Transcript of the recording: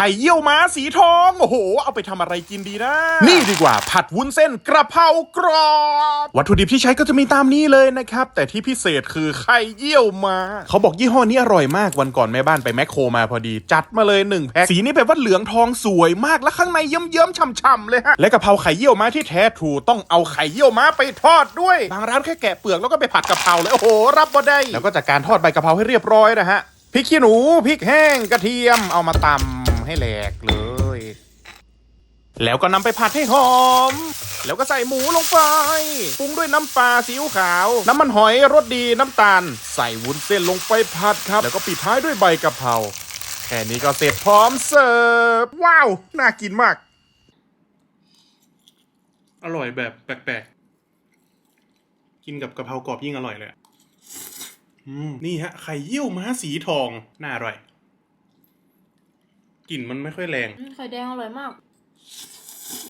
ข่เยี่ยวม้าสีทอง โอ้โห เอาไปทำอะไรกินดีนะ นี่ดีกว่าผัดวุ้นเส้นกระเพรากรอบ วัตถุดิบที่ใช้ก็จะมีตามนี้เลยนะครับ แต่ที่พิเศษคือไข่เยี่ยวม้า เขาบอกยี่ห้อนี้อร่อยมากวันก่อนแม่บ้านไปแมคโครมาพอดี จัดมาเลยหนึ่งแพ็คสีนี้แบบว่าเหลืองทองสวยมากและข้างในเยิ้มๆฉ่ำๆเลยฮะและกะเพราไข่เยี่ยวม้าที่แท้ทรูต้องเอาไข่เยี่ยวม้าไปทอดด้วยบางร้านแค่แกะเปลือกแล้วก็ไปผัดกะเพราเลยโอ้โหรับบ่ได้แล้วก็จากการทอดใบกะเพราให้เรียบร้อยนะฮะพริกขี้หนูพริกแห้งกระเทียมเอามาตำ ให้แหลกเลย แล้วก็นำไปผัดให้หอม แล้วก็ใส่หมูลงไปปรุงด้วยน้ำปลาซีอิ๊วขาว น้ำมันหอยรสดีน้ำตาล ใส่วุ้นเส้นลงไปผัดครับ แล้วก็ปิดท้ายด้วยใบกะเพราแค่นี้ก็เสร็จพร้อมเสิร์ฟว้าว น่ากินมาก อร่อยแบบแปลกๆ กินกับกะเพรากรอบยิ่งอร่อยเลยอะอืม นี่ฮะ ไข่เยี่ยวม้าสีทอง น่าอร่อย กลิ่นมันไม่ค่อยแรง อืมไข่แดงอร่อยมาก